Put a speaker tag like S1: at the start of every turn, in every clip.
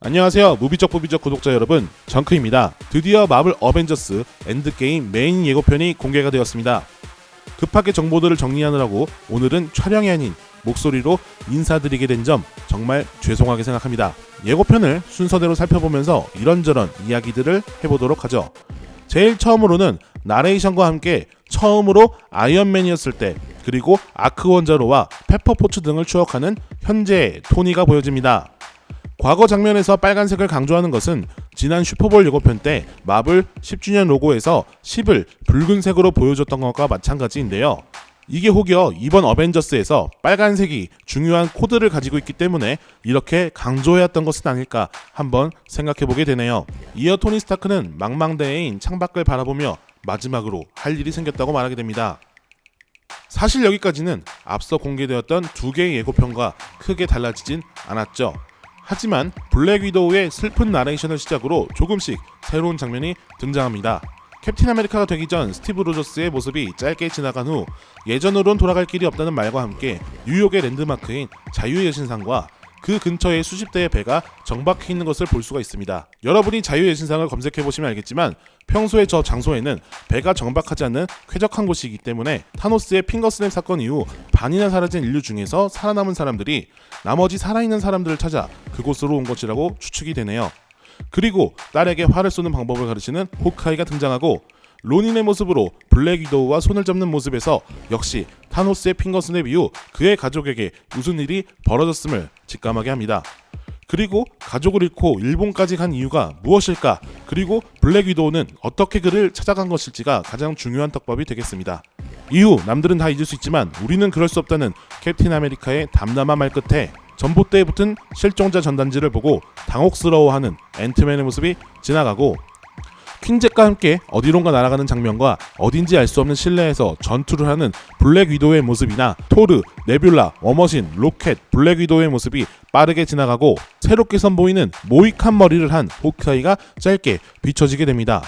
S1: 안녕하세요. 무비적 부비적 구독자 여러분, 정크입니다. 드디어 마블 어벤져스 엔드게임 메인 예고편이 공개가 되었습니다. 급하게 정보들을 정리하느라고 오늘은 촬영이 아닌 목소리로 인사드리게 된 점 정말 죄송하게 생각합니다. 예고편을 순서대로 살펴보면서 이런저런 이야기들을 해보도록 하죠. 제일 처음으로는 나레이션과 함께 처음으로 아이언맨이었을 때 그리고 아크 원자로와 페퍼포츠 등을 추억하는 현재의 토니가 보여집니다. 과거 장면에서 빨간색을 강조하는 것은 지난 슈퍼볼 예고편 때 마블 10주년 로고에서 10을 붉은색으로 보여줬던 것과 마찬가지인데요. 이게 혹여 이번 어벤져스에서 빨간색이 중요한 코드를 가지고 있기 때문에 이렇게 강조해왔던 것은 아닐까 한번 생각해보게 되네요. 이어 토니 스타크는 망망대해인 창밖을 바라보며 마지막으로 할 일이 생겼다고 말하게 됩니다. 사실 여기까지는 앞서 공개되었던 두 개의 예고편과 크게 달라지진 않았죠. 하지만 블랙 위도우의 슬픈 나레이션을 시작으로 조금씩 새로운 장면이 등장합니다. 캡틴 아메리카가 되기 전 스티브 로저스의 모습이 짧게 지나간 후 예전으론 돌아갈 길이 없다는 말과 함께 뉴욕의 랜드마크인 자유의 여신상과 그 근처에 수십 대의 배가 정박해 있는 것을 볼 수가 있습니다. 여러분이 자유의 여신상을 검색해 보시면 알겠지만 평소에 저 장소에는 배가 정박하지 않는 쾌적한 곳이기 때문에 타노스의 핑거스냅 사건 이후 반이나 사라진 인류 중에서 살아남은 사람들이 나머지 살아있는 사람들을 찾아 그곳으로 온 것이라고 추측이 되네요. 그리고 딸에게 활을 쏘는 방법을 가르치는 호크아이가 등장하고 로닌의 모습으로 블랙 위도우와 손을 잡는 모습에서 역시 타노스의 핑거 스냅 이후 그의 가족에게 무슨 일이 벌어졌음을 직감하게 합니다. 그리고 가족을 잃고 일본까지 간 이유가 무엇일까? 그리고 블랙 위도우는 어떻게 그를 찾아간 것일지가 가장 중요한 떡밥이 되겠습니다. 이후 남들은 다 잊을 수 있지만 우리는 그럴 수 없다는 캡틴 아메리카의 담담한 말 끝에 전봇대에 붙은 실종자 전단지를 보고 당혹스러워하는 앤트맨의 모습이 지나가고 퀸잭과 함께 어디론가 날아가는 장면과 어딘지 알 수 없는 실내에서 전투를 하는 블랙 위도우의 모습이나 토르, 네뷸라, 워머신, 로켓, 블랙 위도우의 모습이 빠르게 지나가고 새롭게 선보이는 모이칸 머리를 한 호크아이가 짧게 비춰지게 됩니다.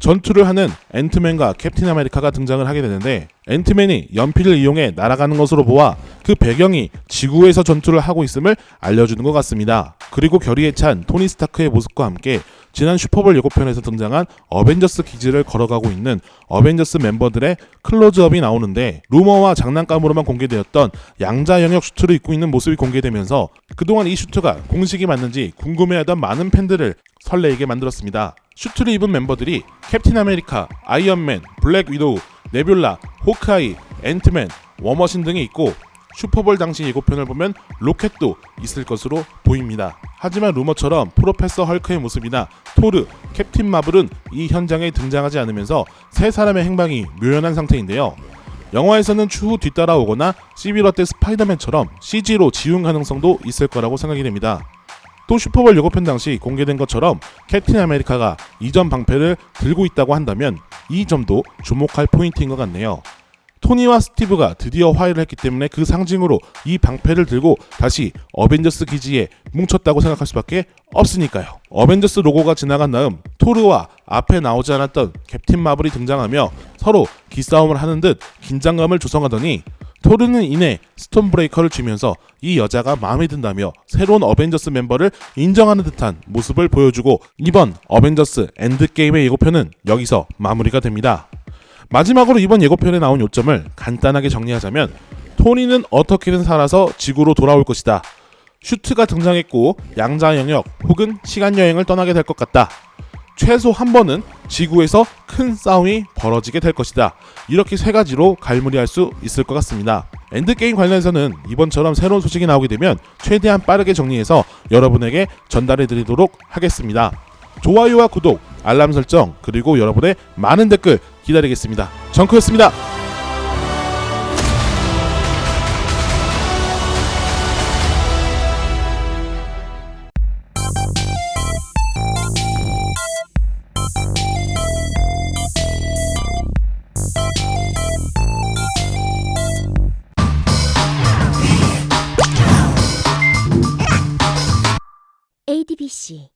S1: 전투를 하는 앤트맨과 캡틴 아메리카가 등장을 하게 되는데 앤트맨이 연필을 이용해 날아가는 것으로 보아 그 배경이 지구에서 전투를 하고 있음을 알려주는 것 같습니다. 그리고 결의에 찬 토니 스타크의 모습과 함께 지난 슈퍼볼 예고편에서 등장한 어벤져스 기지를 걸어가고 있는 어벤져스 멤버들의 클로즈업이 나오는데 루머와 장난감으로만 공개되었던 양자 영역 슈트를 입고 있는 모습이 공개되면서 그동안 이 슈트가 공식이 맞는지 궁금해하던 많은 팬들을 설레이게 만들었습니다. 슈트를 입은 멤버들이 캡틴 아메리카, 아이언맨, 블랙 위도우, 네뷸라, 호크아이, 앤트맨, 워머신 등이 있고 슈퍼볼 당시 예고편을 보면 로켓도 있을 것으로 보입니다. 하지만 루머처럼 프로페서 헐크의 모습이나 토르, 캡틴 마블은 이 현장에 등장하지 않으면서 세 사람의 행방이 묘연한 상태인데요. 영화에서는 추후 뒤따라오거나 시비러 때 스파이더맨처럼 CG로 지운 가능성도 있을 거라고 생각이 됩니다. 또 슈퍼볼 예고편 당시 공개된 것처럼 캡틴 아메리카가 이전 방패를 들고 있다고 한다면 이 점도 주목할 포인트인 것 같네요. 토니와 스티브가 드디어 화해를 했기 때문에 그 상징으로 이 방패를 들고 다시 어벤져스 기지에 뭉쳤다고 생각할 수밖에 없으니까요. 어벤져스 로고가 지나간 다음 토르와 앞에 나오지 않았던 캡틴 마블이 등장하며 서로 기싸움을 하는 듯 긴장감을 조성하더니 토르는 이내 스톤 브레이커를 쥐면서 이 여자가 마음에 든다며 새로운 어벤져스 멤버를 인정하는 듯한 모습을 보여주고 이번 어벤져스 엔드게임의 예고편은 여기서 마무리가 됩니다. 마지막으로 이번 예고편에 나온 요점을 간단하게 정리하자면 토니는 어떻게든 살아서 지구로 돌아올 것이다. 슈트가 등장했고 양자 영역 혹은 시간 여행을 떠나게 될 것 같다. 최소 한 번은 지구에서 큰 싸움이 벌어지게 될 것이다. 이렇게 세 가지로 갈무리할 수 있을 것 같습니다. 엔드게임 관련해서는 이번처럼 새로운 소식이 나오게 되면 최대한 빠르게 정리해서 여러분에게 전달해 드리도록 하겠습니다. 좋아요와 구독, 알람 설정, 그리고 여러분의 많은 댓글 기다리겠습니다. 정크였습니다.
S2: ADBC